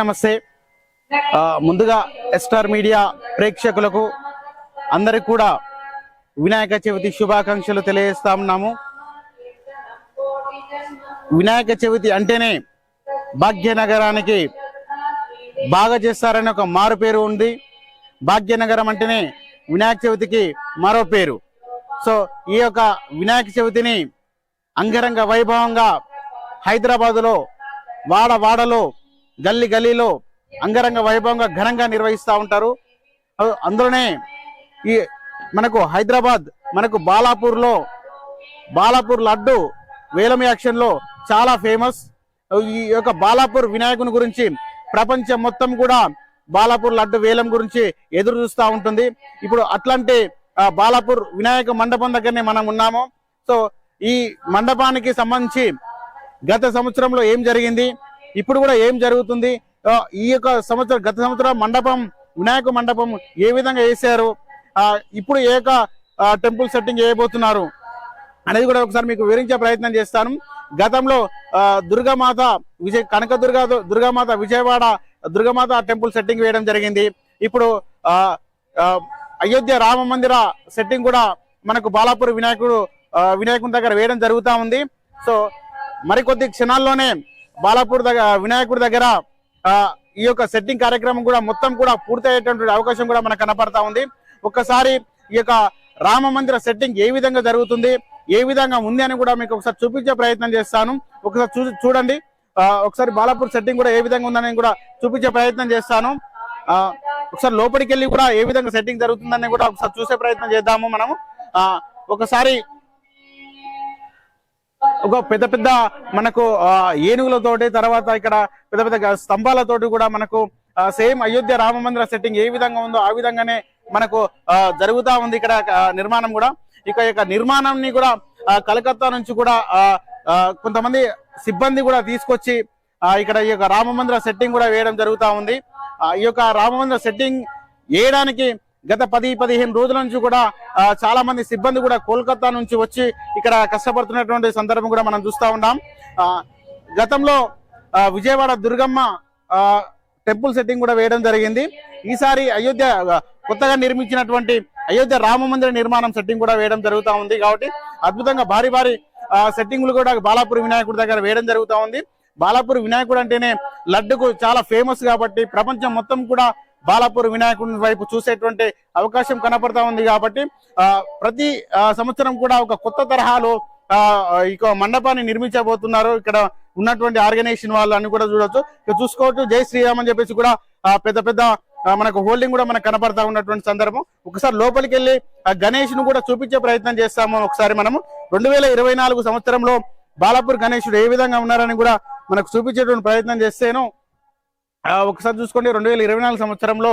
నమస్తే. ముందుగా ఎస్టార్ మీడియా ప్రేక్షకులకు అందరికి కూడా వినాయక చవితి శుభాకాంక్షలు తెలియజేస్తా ఉన్నాము. వినాయక చవితి అంటేనే భాగ్యనగరానికి బాగా చేస్తారని ఒక మారు పేరు ఉంది. భాగ్యనగరం అంటేనే వినాయక చవితికి మరో పేరు. సో ఈ యొక్క వినాయక చవితిని అంగరంగ వైభవంగా హైదరాబాదులో వాడ వాడలో గల్లీ గల్లీలో అంగరంగ వైభవంగా ఘనంగా నిర్వహిస్తూ ఉంటారు. అందులోనే ఈ మనకు హైదరాబాద్ మనకు బాలాపూర్లో బాలాపూర్ లడ్డు వేలం యాక్షన్లో చాలా ఫేమస్. ఈ యొక్క బాలాపూర్ వినాయకుని గురించి ప్రపంచం మొత్తం కూడా బాలాపూర్ లడ్డు వేలం గురించి ఎదురు చూస్తూ ఉంటుంది. ఇప్పుడు అట్లాంటి బాలాపూర్ వినాయక మండపం దగ్గరనే మనం ఉన్నాము. సో ఈ మండపానికి సంబంధించి గత సంవత్సరంలో ఏం జరిగింది? ఇప్పుడు కూడా ఏం జరుగుతుంది? ఈ యొక్క సంవత్సరం గత సంవత్సరం మండపం వినాయక మండపం ఏ విధంగా వేశారు? ఇప్పుడు ఏ యొక్క టెంపుల్ సెట్టింగ్ చేయబోతున్నారు? అనేది కూడా ఒకసారి మీకు వివరించే ప్రయత్నం చేస్తాను. గతంలో దుర్గామాత విజయ్ కనక దుర్గా దుర్గామాత విజయవాడ దుర్గామాత టెంపుల్ సెట్టింగ్ వేయడం జరిగింది. ఇప్పుడు అయోధ్య రామ మందిర సెట్టింగ్ కూడా మనకు బాలాపూర్ వినాయకుడు ఆ, వినాయకుని దగ్గర వేయడం జరుగుతూ ఉంది. సో మరికొద్ది క్షణాల్లోనే బాలాపూర్ దగ్గర వినాయకుడి దగ్గర ఈ యొక్క సెట్టింగ్ కార్యక్రమం కూడా మొత్తం కూడా పూర్తయ్యేటటువంటి అవకాశం కూడా మనకు కనపడతా ఉంది. ఒక్కసారి ఈ యొక్క రామ మందిర సెట్టింగ్ ఏ విధంగా జరుగుతుంది ఏ విధంగా ఉంది అని కూడా మీకు ఒకసారి చూపించే ప్రయత్నం చేస్తాను. ఒకసారి చూ చూడండి. ఒకసారి బాలాపూర్ సెట్టింగ్ కూడా ఏ విధంగా ఉందని కూడా చూపించే ప్రయత్నం చేస్తాను. ఆ, ఒకసారి లోపలికి వెళ్ళి కూడా ఏ విధంగా సెట్టింగ్ జరుగుతుందని కూడా ఒకసారి చూసే ప్రయత్నం చేద్దాము మనము. ఒకసారి ఒక పెద్ద పెద్ద మనకు ఆ, ఏనుగులతోటి తర్వాత ఇక్కడ పెద్ద పెద్ద స్తంభాలతోటి కూడా మనకు సేమ్ అయోధ్య రామ మందిర సెట్టింగ్ ఏ విధంగా ఉందో ఆ విధంగానే మనకు ఆ, జరుగుతా ఉంది ఇక్కడ నిర్మాణం కూడా. ఇక యొక్క నిర్మాణాన్ని కూడా కలకత్తా నుంచి కూడా కొంతమంది సిబ్బంది కూడా తీసుకొచ్చి ఇక్కడ ఈ యొక్క రామ మందిర సెట్టింగ్ కూడా వేయడం జరుగుతా ఉంది. ఆ, ఈ యొక్క రామ మందిర సెట్టింగ్ వేయడానికి గత పది పదిహేను రోజుల నుంచి కూడా చాలా మంది సిబ్బంది కూడా కోల్కతా నుంచి వచ్చి ఇక్కడ కష్టపడుతున్నటువంటి సందర్భం కూడా మనం చూస్తూ ఉన్నాం. గతంలో విజయవాడ దుర్గమ్మ ఆ, టెంపుల్ సెట్టింగ్ కూడా వేయడం జరిగింది. ఈసారి అయోధ్య కొత్తగా నిర్మించినటువంటి అయోధ్య రామ మందిర నిర్మాణం సెట్టింగ్ కూడా వేయడం జరుగుతూ ఉంది కాబట్టి అద్భుతంగా భారీ భారీ సెట్టింగ్లు కూడా బాలాపూర్ వినాయకుడి దగ్గర వేయడం జరుగుతూ ఉంది. బాలాపూర్ వినాయకుడు అంటేనే లడ్డుకు చాలా ఫేమస్ కాబట్టి ప్రపంచం మొత్తం కూడా బాలాపూర్ వినాయకుడి వైపు చూసేటువంటి అవకాశం కనపడతా ఉంది కాబట్టి ప్రతి ఆ, సంవత్సరం కూడా ఒక కొత్త తరహాలో ఆ, ఇక మండపాన్ని నిర్మించబోతున్నారు. ఇక్కడ ఉన్నటువంటి ఆర్గనైజేషన్ వాళ్ళు అని కూడా చూడొచ్చు. ఇక చూసుకోవచ్చు. జై శ్రీరామ్ అని చెప్పేసి కూడా పెద్ద పెద్ద మనకు హోల్డింగ్ కూడా మనకు కనపడతా ఉన్నటువంటి సందర్భం. ఒకసారి లోపలికి వెళ్ళి ఆ గణేష్ను కూడా చూపించే ప్రయత్నం చేస్తాము ఒకసారి మనము. రెండు వేల ఇరవై నాలుగు సంవత్సరంలో బాలాపూర్ గణేషుడు ఏ విధంగా ఉన్నారని కూడా మనకు చూపించేటువంటి ప్రయత్నం చేస్తేను ఒకసారి చూసుకోండి రెండు వేల ఇరవై నాలుగు సంవత్సరంలో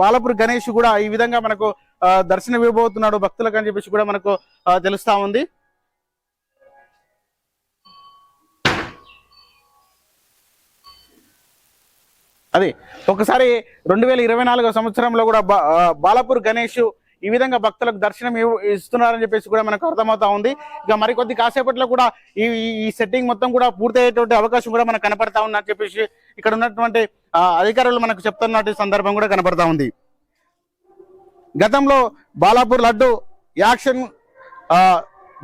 బాలపూర్ గణేష్ కూడా ఈ విధంగా మనకు దర్శనం ఇవ్వబోతున్నాడు భక్తులకు అని చెప్పేసి కూడా మనకు తెలుస్తా ఉంది. అది ఒకసారి రెండు వేల ఇరవై నాలుగో సంవత్సరంలో కూడా బాలపూర్ గణేష్ ఈ విధంగా భక్తులకు దర్శనం ఇస్తున్నారని చెప్పేసి కూడా మనకు అర్థమవుతా ఉంది. ఇక మరికొద్ది కాసేపట్లో కూడా ఈ ఈ- సెట్టింగ్ మొత్తం కూడా పూర్తయ్యేటువంటి అవకాశం కూడా మనకు కనపడతా ఉంది అని చెప్పేసి ఇక్కడ ఉన్నటువంటి అధికారులు మనకు చెప్తున్నటువంటి సందర్భం కూడా కనపడతా ఉంది. గతంలో బాలాపూర్ లడ్డు యాక్షన్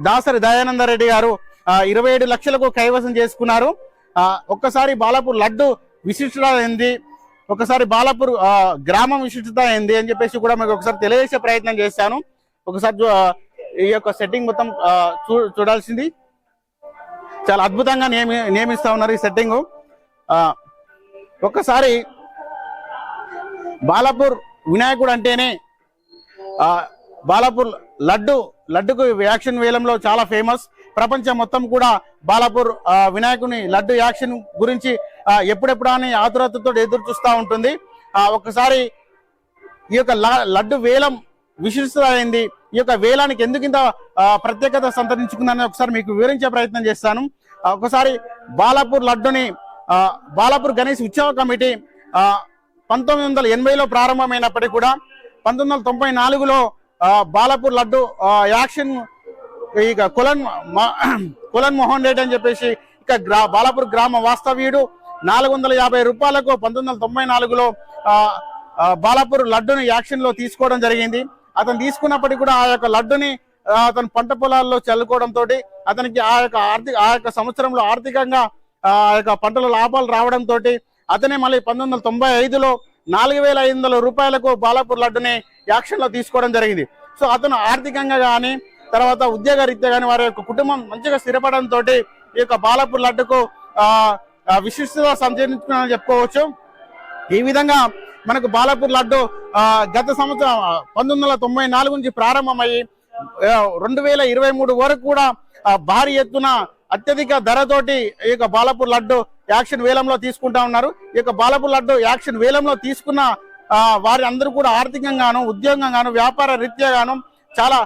దాసరి దయానంద రెడ్డి గారు ఇరవై ఏడు లక్షలకు కైవసం చేసుకున్నారు. ఒక్కసారి బాలాపూర్ లడ్డు విశిష్టత ఒకసారి బాలాపూర్ గ్రామం విశిష్టత ఏంది అని చెప్పేసి కూడా మీకు ఒకసారి తెలియజేసే ప్రయత్నం చేశాను. ఒకసారి ఈ యొక్క సెట్టింగ్ మొత్తం చూ చూడాల్సింది. చాలా అద్భుతంగా నియమి నియమిస్తూ ఉన్నారు ఈ సెట్టింగ్ ఒక్కసారి బాలాపూర్ వినాయకుడు అంటేనే బాలాపూర్ లడ్డు లడ్డుకు యాక్షన్ వేలంలో చాలా ఫేమస్ ప్రపంచం మొత్తం కూడా బాలాపూర్ వినాయకుని లడ్డు యాక్షన్ గురించి ఎప్పుడెప్పుడు అని ఆతురతతో ఎదురు చూస్తూ ఉంటుంది. ఒకసారి ఈ యొక్క లడ్డు వేలం విశిష్టత అయింది ఈ యొక్క వేలానికి ఎందుకు ఇంత ప్రత్యేకత సంతరించుకుందని ఒకసారి మీకు వివరించే ప్రయత్నం చేస్తాను. ఒకసారి బాలాపూర్ లడ్డుని బాలాపూర్ గణేష్ ఉత్సవ కమిటీ పంతొమ్మిది వందల ఎనభైలో ప్రారంభమైనప్పటికీ కూడా పంతొమ్మిది వందల తొంభై నాలుగులో బాలాపూర్ లడ్డు యాక్షన్ ఇక కులన్ మ- కులన్ మోహన్ రెడ్డి అని చెప్పేసి ఇక గ్రా బాలాపూర్ గ్రామ వాస్తవ్యుడు నాలుగు వందల యాభై రూపాయలకు పంతొమ్మిది వందల తొంభై నాలుగులో బాలాపూర్ లడ్డుని యాక్షన్లో తీసుకోవడం జరిగింది. అతను తీసుకున్నప్పటికీ కూడా ఆ యొక్క లడ్డుని అతను పంట పొలాల్లో చల్లుకోవడం తోటి అతనికి ఆ యొక్క ఆర్థిక ఆ యొక్క సంవత్సరంలో ఆర్థికంగా ఆ యొక్క పంటల లాభాలు రావడం తోటి అతనే మళ్ళీ పంతొమ్మిది వందల తొంభై ఐదులో నాలుగు వేల ఐదు వందల రూపాయలకు బాలాపూర్ లడ్డుని యాక్షన్లో తీసుకోవడం జరిగింది. సో అతను ఆర్థికంగా కానీ తర్వాత ఉద్యోగ రీత్యా కానీ వారి యొక్క కుటుంబం మంచిగా స్థిరపడంతో తోటి ఈ యొక్క బాలాపూర్ లడ్డుకు ఆ, విశిష్టత సంచరించుకున్నారని చెప్పుకోవచ్చు. ఈ విధంగా మనకు బాలాపూర్ లడ్డు గత సంవత్సరం పంతొమ్మిది వందల తొంభై నాలుగు నుంచి ప్రారంభమయ్యి రెండు వేల ఇరవై మూడు వరకు కూడా భారీ ఎత్తున అత్యధిక ధరతోటి ఈ యొక్క బాలాపూర్ లడ్డు యాక్షన్ వేలంలో తీసుకుంటా ఉన్నారు. ఈ యొక్క బాలాపూర్ లడ్డు యాక్షన్ వేలంలో తీసుకున్న వారి అందరూ కూడా ఆర్థికంగాను ఉద్యోగంగాను వ్యాపార రీత్యా గాను చాలా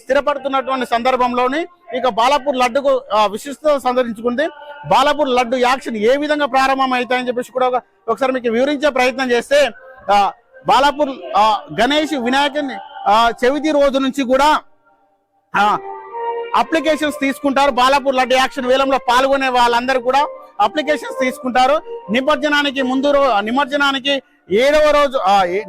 స్థిరపడుతున్నటువంటి సందర్భంలోని ఇక బాలాపూర్ లడ్డుకు విశిష్టత సంతరించుకుంది. బాలాపూర్ లడ్డు యాక్షన్ ఏ విధంగా ప్రారంభం అవుతాయని చెప్పేసి కూడా ఒకసారి మీకు వివరించే ప్రయత్నం చేస్తే బాలాపూర్ ఆ, గణేష్ వినాయకుని ఆ, చవితి రోజు నుంచి కూడా అప్లికేషన్స్ తీసుకుంటారు. బాలాపూర్ లడ్డు యాక్షన్ వేలంలో పాల్గొనే వాళ్ళందరూ కూడా అప్లికేషన్స్ తీసుకుంటారు. నిమజ్జనానికి ముందు నిమజ్జనానికి ఏడవ రోజు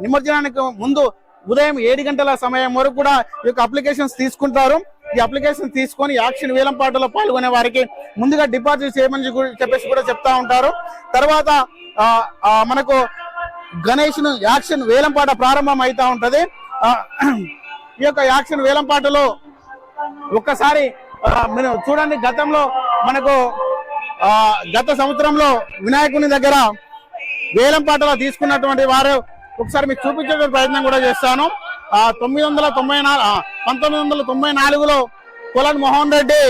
నిమజ్జనానికి ముందు ఉదయం ఏడు గంటల సమయం వరకు కూడా ఈ యొక్క అప్లికేషన్స్ తీసుకుంటారు. ఈ అప్లికేషన్ తీసుకొని యాక్షన్ వేలం పాటలో పాల్గొనే వారికి ముందుగా డిపాజిట్ చేయమని చెప్పేసి కూడా చెప్తా ఉంటారు. తర్వాత మనకు గణేష్ను యాక్షన్ వేలం పాట ప్రారంభం అవుతా ఉంటది. ఈ యొక్క యాక్షన్ వేలం పాటలో ఒక్కసారి మీరు చూడండి గతంలో మనకు గత సంవత్సరంలో వినాయకుని దగ్గర వేలం పాటలో తీసుకున్నటువంటి వారు ఒకసారి మీకు చూపించే ప్రయత్నం కూడా చేస్తాను. తొమ్మిది వందల తొంభై నాలుగు పంతొమ్మిది వందల తొంభై నాలుగులో కొలన్ మోహన్ రెడ్డి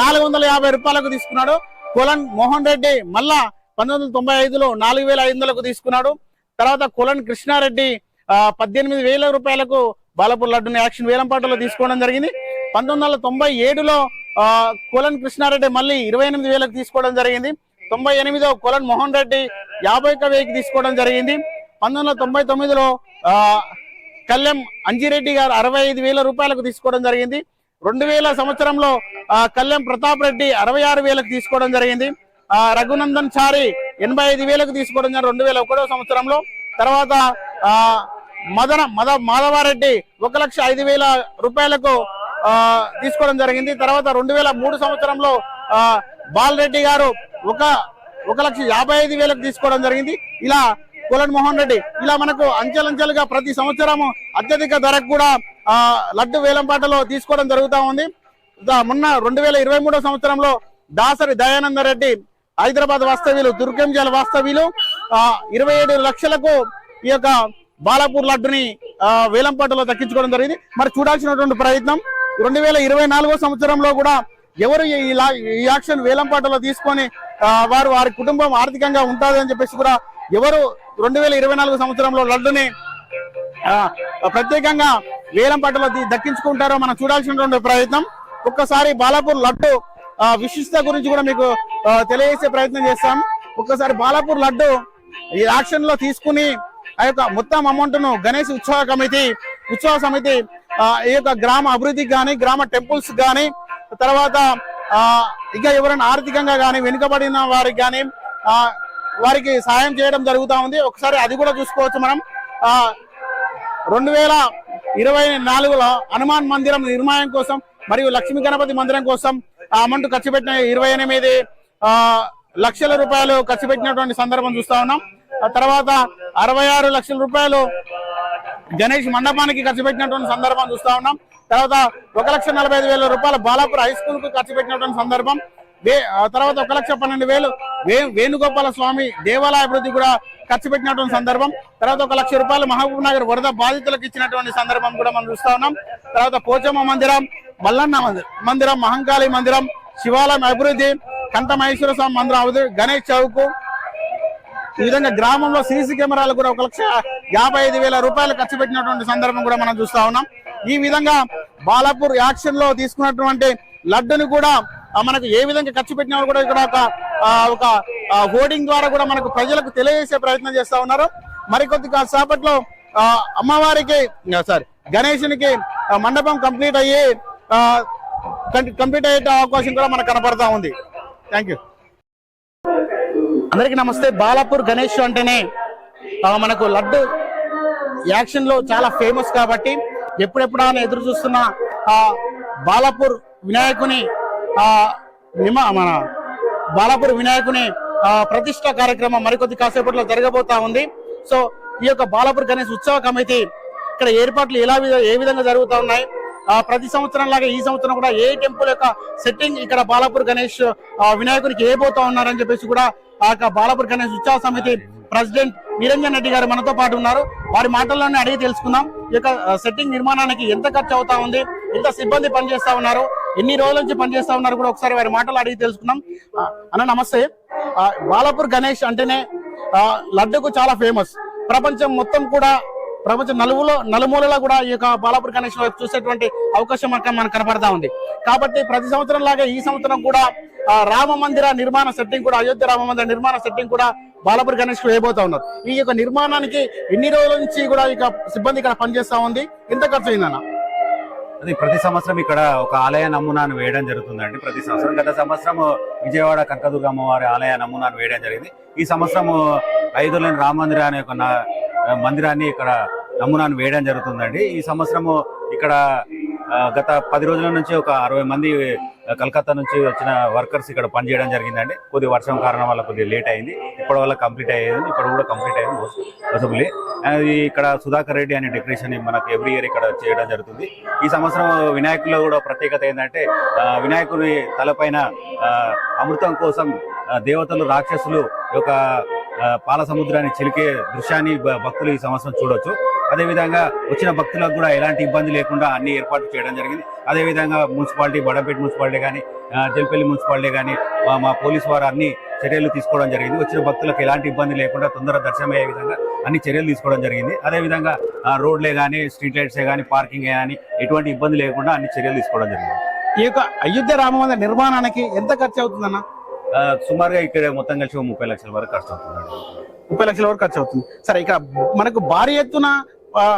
నాలుగు వందల యాభై రూపాయలకు తీసుకున్నాడు. కొలన్ మోహన్ రెడ్డి మళ్ళా పంతొమ్మిది వందల తొంభై ఐదులో నాలుగు వేల ఐదు వందలకు తీసుకున్నాడు. తర్వాత కొలన్ కృష్ణారెడ్డి పద్దెనిమిది వేల రూపాయలకు బాలపూర్ లడ్డుని యాక్షన్ వేలంపాటలో తీసుకోవడం జరిగింది. పంతొమ్మిది వందల తొంభై ఏడులో ఆ, కొలన్ కృష్ణారెడ్డి మళ్ళీ ఇరవై ఎనిమిది వేలకు తీసుకోవడం జరిగింది. తొంభై ఎనిమిదో కొలన్ మోహన్ రెడ్డి యాభై ఒక్క వేలకు తీసుకోవడం జరిగింది. పంతొమ్మిది వందల తొంభై తొమ్మిదిలో కళ్యాణ్ అంజిరెడ్డి గారు అరవై ఐదు వేల రూపాయలకు తీసుకోవడం జరిగింది. రెండు వేల సంవత్సరంలో కళ్యాణ్ ప్రతాప్ రెడ్డి అరవై ఆరు వేలకు తీసుకోవడం జరిగింది. రఘునందన్ చారి ఎనభై ఐదు వేలకు తీసుకోవడం జరిగింది రెండు వేల ఒకటో సంవత్సరంలో. తర్వాత మదన మద మాధవారెడ్డి ఒక లక్ష ఐదు వేల రూపాయలకు తీసుకోవడం జరిగింది. తర్వాత రెండు వేల మూడు సంవత్సరంలో బాలరెడ్డి గారు ఒక ఒక లక్ష యాభై ఐదు వేలకు తీసుకోవడం జరిగింది. ఇలా కులన్ మోహన్ రెడ్డి. ఇలా మనకు అంచెలంచెలుగా ప్రతి సంవత్సరము అత్యధిక ధరకు కూడా ఆ లడ్డు వేలంపాటలో తీసుకోవడం జరుగుతా ఉంది. దా- మొన్న రెండు వేల ఇరవై మూడో సంవత్సరంలో దాసరి దయానంద రెడ్డి హైదరాబాద్ వాస్తవ్యులు దుర్గంజాల వాస్తవ్యులు ఆ ఇరవై ఏడు లక్షలకు ఈ యొక్క బాలాపూర్ లడ్డుని ఆ, వేలంపాటలో దక్కించుకోవడం జరిగింది. మరి చూడాల్సినటువంటి ప్రయత్నం రెండు వేల ఇరవై నాలుగో సంవత్సరంలో కూడా ఎవరు ఈ ఈ యాక్షన్ వేలంపాటలో తీసుకొని వారు వారి కుటుంబం ఆర్థికంగా ఉంటుంది అని చెప్పేసి కూడా ఎవరు రెండు వేల ఇరవై నాలుగు సంవత్సరంలో లడ్డుని ప్రత్యేకంగా వేలం దక్కించుకుంటారో మనం చూడాల్సినటువంటి ప్రయత్నం. ఒక్కసారి బాలాపూర్ లడ్డు విశిష్టత గురించి కూడా మీకు తెలియజేసే ప్రయత్నం చేస్తాం. ఒక్కసారి బాలాపూర్ లడ్డు ఈ యాక్షన్లో తీసుకుని ఆ యొక్క మొత్తం అమౌంట్ను గణేష్ ఉత్సవ కమిటీ ఉత్సవ సమితి ఈ యొక్క గ్రామ అభివృద్ధికి కానీ గ్రామ టెంపుల్స్ కానీ తర్వాత ఇంకా ఎవరైనా ఆర్థికంగా కానీ వెనుకబడిన వారికి కానీ ఆ వారికి సాయం చేయడం జరుగుతా ఉంది. ఒకసారి అది కూడా చూసుకోవచ్చు మనం. రెండు వేల ఇరవై నాలుగులో హనుమాన్ మందిరం నిర్మాణం కోసం మరియు లక్ష్మీ గణపతి మందిరం కోసం ఆ అమౌంట్ ఖర్చు పెట్టిన ఇరవై ఎనిమిది లక్షల రూపాయలు ఖర్చు పెట్టినటువంటి సందర్భం చూస్తా ఉన్నాం. ఆ తర్వాత అరవై ఆరు లక్షల రూపాయలు గణేష్ మండపానికి ఖర్చు పెట్టినటువంటి సందర్భం చూస్తా ఉన్నాం. తర్వాత ఒక లక్ష నలభై ఐదు వేల రూపాయలు బాలాపూర్ హై స్కూల్కు ఖర్చు పెట్టినటువంటి సందర్భం. వే- తర్వాత ఒక లక్ష పన్నెండు వేలు వే వేణుగోపాల స్వామి దేవాలయ అభివృద్ధి కూడా ఖర్చు పెట్టినటువంటి సందర్భం. తర్వాత ఒక లక్ష రూపాయలు మహబూబ్ నగర్ వరద బాధితులకు ఇచ్చినటువంటి సందర్భం కూడా మనం చూస్తా ఉన్నాం. తర్వాత పోచమ్మ మందిరం మల్లన్న మందిరం మందిరం మహంకాళి మందిరం శివాలయం అభివృద్ధి కంట మహేశ్వర స్వామి మందిరం అభివృద్ధి గణేష్ చౌక్. ఈ విధంగా గ్రామంలో సీసీ కెమెరాలు కూడా ఒక లక్ష యాభై ఐదు వేల రూపాయలు ఖర్చు పెట్టినటువంటి సందర్భం కూడా మనం చూస్తా ఉన్నాం. ఈ విధంగా బాలాపూర్ యాక్షన్లో తీసుకున్నటువంటి లడ్డుని కూడా మనకు ఏ విధంగా ఖర్చు పెట్టినా కూడా ఇక్కడ ఒక ఒక హోర్డింగ్ ద్వారా కూడా మనకు ప్రజలకు తెలియజేసే ప్రయత్నం చేస్తా ఉన్నారు. మరికొద్ది కాసేపట్లో అమ్మవారికి సారీ గణేశునికి మండపం కంప్లీట్ అయ్యి కంప్లీట్ అయ్యే అవకాశం కూడా మనకు కనపడతా ఉంది. థ్యాంక్ యూ అందరికీ నమస్తే. బాలాపూర్ గణేష్ అంటేనే మనకు లడ్డు యాక్షన్లో చాలా ఫేమస్ కాబట్టి ఎప్పుడెప్పుడు ఆయన ఎదురు చూస్తున్న ఆ బాలాపూర్ వినాయకుని నిమ మన బాలాపూర్ వినాయకుని ప్రతిష్ట కార్యక్రమం మరికొద్ది కాసేపట్లో జరగబోతా ఉంది. సో ఈ యొక్క బాలాపూర్ గణేష్ ఉత్సవ కమిటీ ఇక్కడ ఏర్పాట్లు ఎలా ఏ విధంగా జరుగుతూ ఉన్నాయి? ఆ, ప్రతి సంవత్సరం లాగా ఈ సంవత్సరం కూడా ఏ టెంపుల్ యొక్క సెట్టింగ్ ఇక్కడ బాలాపూర్ గణేష్ ఆ, వినాయకునికి ఏ పోతా ఉన్నారని చెప్పేసి కూడా ఆ యొక్క బాలాపూర్ గణేష్ ఉత్సవ సమితి ప్రెసిడెంట్ నిరంజన్ రెడ్డి గారు మనతో పాటు ఉన్నారు. వారి మాటల్లోనే అడిగి తెలుసుకుందాం. ఈ యొక్క సెట్టింగ్ నిర్మాణానికి ఎంత ఖర్చు అవుతా ఉంది? ఎంత సిబ్బంది పనిచేస్తా ఉన్నారు? ఎన్ని రోజుల నుంచి పనిచేస్తా ఉన్నారు కూడా ఒకసారి వారి మాటలు అడిగి తెలుసుకున్నాం. అన్న నమస్తే. బాలాపూర్ గణేష్ అంటేనే లడ్డూకు లడ్డుకు చాలా ఫేమస్ ప్రపంచం మొత్తం కూడా ప్రపంచ నలుగులో నలుమూలలో కూడా ఈ యొక్క బాలాపూర్ గణేష్ చూసేటువంటి అవకాశం మనకు మనకు కనపడతా ఉంది. కాబట్టి ప్రతి సంవత్సరం లాగా ఈ సంవత్సరం కూడా రామ మందిర నిర్మాణ సెట్టింగ్ కూడా అయోధ్య రామ మందిర నిర్మాణ సెట్టింగ్ కూడా బాలాపూర్ గణేష్ వేయబోతా ఉన్నారు. ఈ యొక్క నిర్మాణానికి ఎన్ని రోజుల నుంచి కూడా ఇక సిబ్బంది ఇక్కడ పనిచేస్తా ఉంది? ఎంత ఖర్చు అయిందన్న? అది ప్రతి సంవత్సరం ఇక్కడ ఒక ఆలయ నమూనాను వేయడం జరుగుతుందండి ప్రతి సంవత్సరం. గత సంవత్సరం విజయవాడ కనకదుర్గ అమ్మవారి ఆలయ నమూనాను వేయడం జరిగింది. ఈ సంవత్సరం ఐదులేని రామ మందిర అనే ఒక నా- మందిరాన్ని ఇక్కడ నమూనాను వేయడం జరుగుతుందండి. ఈ సంవత్సరము ఇక్కడ గత పది రోజుల నుంచి ఒక అరవై మంది కలకత్తా నుంచి వచ్చిన వర్కర్స్ ఇక్కడ పనిచేయడం జరిగిందండి. కొద్ది వర్షం కారణం వల్ల కొద్దిగా లేట్ అయింది. ఇప్పటి వల్ల కంప్లీట్ అయ్యేది ఇప్పుడు కూడా కంప్లీట్ అయింది పాసిబుల్లీ అది ఇక్కడ సుధాకర్ రెడ్డి అనే డెకరేషన్ మనకు ఎవ్రీ ఇయర్ ఇక్కడ చేయడం జరుగుతుంది. ఈ సంవత్సరం వినాయకుల్లో కూడా ప్రత్యేకత ఏంటంటే వినాయకుడి వినాయకుని తలపైన ఆ, అమృతం కోసం దేవతలు రాక్షసులు ఈ యొక్క పాల సముద్రాన్ని చిలికే దృశ్యాన్ని భక్తులు ఈ సంవత్సరం చూడొచ్చు. అదేవిధంగా వచ్చిన భక్తులకు కూడా ఎలాంటి ఇబ్బంది లేకుండా అన్ని ఏర్పాట్లు చేయడం జరిగింది. అదేవిధంగా మున్సిపాలిటీ బడంపేట మున్సిపాలిటీ కానీ జల్పల్లి మున్సిపాలిటీ కానీ మా పోలీస్ వారు అన్ని చర్యలు తీసుకోవడం జరిగింది. వచ్చిన భక్తులకు ఎలాంటి ఇబ్బంది లేకుండా తొందర దర్శనం అయ్యే విధంగా అన్ని చర్యలు తీసుకోవడం జరిగింది. అదేవిధంగా రోడ్లే కానీ స్ట్రీట్ లైట్సే కానీ పార్కింగ్ కానీ ఎటువంటి ఇబ్బంది లేకుండా అన్ని చర్యలు తీసుకోవడం జరిగింది. ఈ యొక్క అయోధ్య రామ మందిర నిర్మాణానికి ఎంత ఖర్చు అవుతుందన్న? సుమారుగా ఇక్కడ మొత్తం కలిసి ముప్పై లక్షల వరకు ఖర్చు అవుతుందండి ముప్పై లక్షల వరకు ఖర్చు అవుతుంది. సరే ఇక్కడ మనకు భారీ ఎత్తున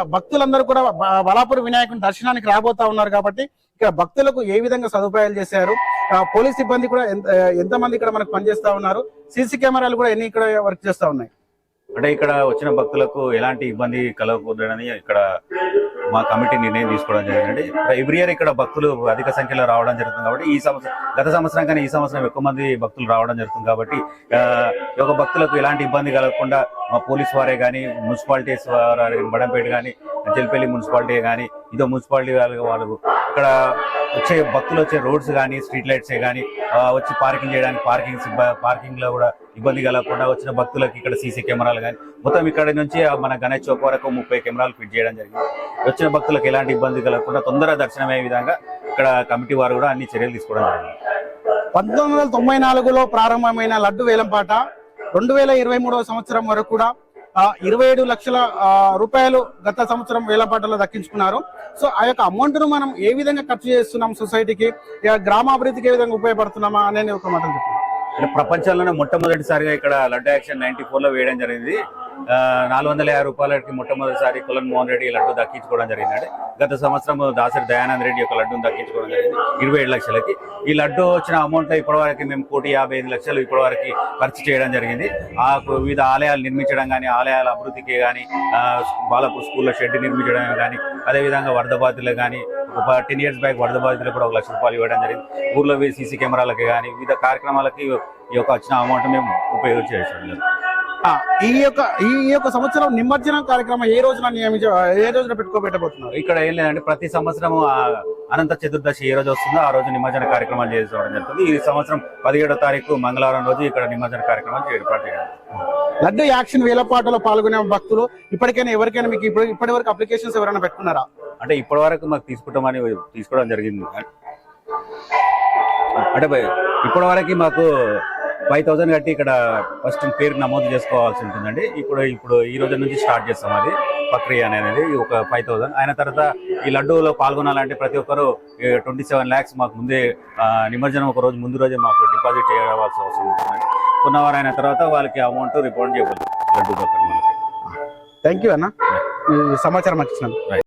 భక్తులందరూ కూడా బ- బలాపూర్ వినాయకుని దర్శనానికి రాబోతా ఉన్నారు కాబట్టి ఇక్కడ భక్తులకు ఏ విధంగా సదుపాయాలు చేశారు? ఆ, పోలీస్ సిబ్బంది కూడా ఎంత ఎంత మంది ఇక్కడ మనకు పనిచేస్తా ఉన్నారు? సీసీ కెమెరాలు కూడా ఎన్ని ఇక్కడ వర్క్ చేస్తా ఉన్నాయి? అంటే ఇక్కడ వచ్చిన భక్తులకు ఎలాంటి ఇబ్బంది కలగకూడదని ఇక్కడ మా కమిటీ నిర్ణయం తీసుకోవడం జరిగిందండి. ఎవ్రీ ఇయర్ ఇక్కడ భక్తులు అధిక సంఖ్యలో రావడం జరుగుతుంది కాబట్టి ఈ సంవత్సరం గత సంవత్సరం కానీ ఈ సంవత్సరం ఎక్కువ మంది భక్తులు రావడం జరుగుతుంది కాబట్టి ఆ, యొక్క భక్తులకు ఎలాంటి ఇబ్బంది కలగకుండా మా పోలీస్ వారే కానీ మున్సిపాలిటీస్ వారు బడంపేట కానీ చెల్పల్లి మున్సిపాలిటీ కానీ ఇదో మున్సిపాలిటీ వాళ్ళు వాళ్ళు ఇక్కడ వచ్చే భక్తులు వచ్చే రోడ్స్ కానీ స్ట్రీట్ లైట్సే కానీ వచ్చి పార్కింగ్ చేయడానికి పార్కింగ్ పార్కింగ్లో కూడా ఇబ్బంది కలగకుండా వచ్చిన భక్తులకు ఇక్కడ సీసీ కెమెరాలు కానీ మొత్తం ఇక్కడ నుంచి మన గణేష్ చౌక్ వరకు ముప్పై కెమెరాలు ఫిట్ చేయడం జరిగింది. వచ్చిన భక్తులకు ఎలాంటి ఇబ్బంది కలగకుండా తొందరగా దర్శనమయ్యే విధంగా ఇక్కడ కమిటీ వారు కూడా అన్ని చర్యలు తీసుకోవడం జరిగింది. పంతొమ్మిది వందల తొంభై నాలుగులో ప్రారంభమైన లడ్డు వేలంపాట రెండు వేల ఇరవై మూడవ సంవత్సరం వరకు కూడా ఇరవై ఏడు లక్షల రూపాయలు గత సంవత్సరం వేలంపాటలో దక్కించుకున్నారు. సో ఆ యొక్క అమౌంట్ను మనం ఏ విధంగా ఖర్చు చేస్తున్నాం సొసైటీకి? గ్రామాభివృద్ధికి ఏ విధంగా ఉపయోగపడుతున్నామా అనేది ఒక మాట చెప్పండి. ప్రపంచంలోనే మొట్టమొదటిసారిగా ఇక్కడ లడ్డు యాక్షన్ నైన్టీ ఫోర్లో వేయడం జరిగింది. నాలుగు వందల యాభై రూపాయలకి మొట్టమొదటిసారి కులన్ మోహన్ రెడ్డి లడ్డు దక్కించుకోవడం జరిగింది గత సంవత్సరం దాసరి దయానంద్ రెడ్డి యొక్క లడ్డును దక్కించుకోవడం జరిగింది. ఇరవై ఏడు లక్షలకి. ఈ లడ్డు వచ్చిన అమౌంట్ ఇప్పటివరకు మేము కోటి యాభై ఐదు లక్షలు ఇప్పటివరకు ఖర్చు చేయడం జరిగింది. ఆ వివిధ ఆలయాలు నిర్మించడం కానీ ఆలయాల అభివృద్ధికి కానీ బాలపూర్ స్కూల్లో షెడ్ నిర్మించడం కానీ అదేవిధంగా వరద బాధితులు కానీ ఒక టెన్ ఇయర్స్ బ్యాక్ వరద బాధితులకు కూడా ఒక లక్ష రూపాయలు ఇవ్వడం జరిగింది. ఊర్లో సీసీ కెమెరాలకి కానీ వివిధ కార్యక్రమాలకి ఈ యొక్క వచ్చిన అమౌంట్ మేము ఉపయోగించేసాం ఈ యొక్క ఈ యొక్క సంవత్సరం నిమజ్జనం కార్యక్రమం ఏ రోజున నియమించ ఏ రోజున పెట్టుకోబెట్టబోతున్నారు? ఇక్కడ ఏం లేదంటే ప్రతి సంవత్సరం అనంత చతుర్దశి ఏ రోజు వస్తుందో ఆ రోజు నిమజ్జన కార్యక్రమాలు చేసుకోవడం జరుగుతుంది. ఈ సంవత్సరం పదిహేడో తారీఖు మంగళవారం రోజు ఇక్కడ నిమజ్జన కార్యక్రమాలు ఏర్పాటు చేయాలి. లడ్డు యాక్షన్ వేలపాటలో పాల్గొనే భక్తులు ఇప్పటికైనా ఎవరికైనా మీకు ఇప్పుడు ఇప్పటి వరకు అప్లికేషన్స్ ఎవరైనా పెట్టుకున్నారా? అంటే ఇప్పటి వరకు మాకు తీసుకుంటామని తీసుకోవడం జరిగింది. అంటే ఇప్పటి వరకు మాకు ఫైవ్ థౌసండ్ కట్టి ఇక్కడ ఫస్ట్ పేరు నమోదు చేసుకోవాల్సి ఉంటుందండి. ఇప్పుడు ఇప్పుడు ఈ రోజు నుంచి స్టార్ట్ చేస్తాం అది. ప్రక్రియ అనేది ఒక ఫైవ్ థౌసండ్. అయిన తర్వాత ఈ లడ్డూలో పాల్గొనాలంటే ప్రతి ఒక్కరు ట్వంటీ సెవెన్ ల్యాక్స్ మాకు ముందే నిమజ్జనం ఒక రోజు ముందు రోజే మాకు డిపాజిట్ చేయవలసిన అవసరం ఉంటుందండి. కొన్నవారు అయిన తర్వాత వాళ్ళకి అమౌంట్ రిపోర్ట్ చేయగలుగుతాం లడ్డూ థ్యాంక్ యూ అన్న. సమాచారం మాకు ఇచ్చినందుకు.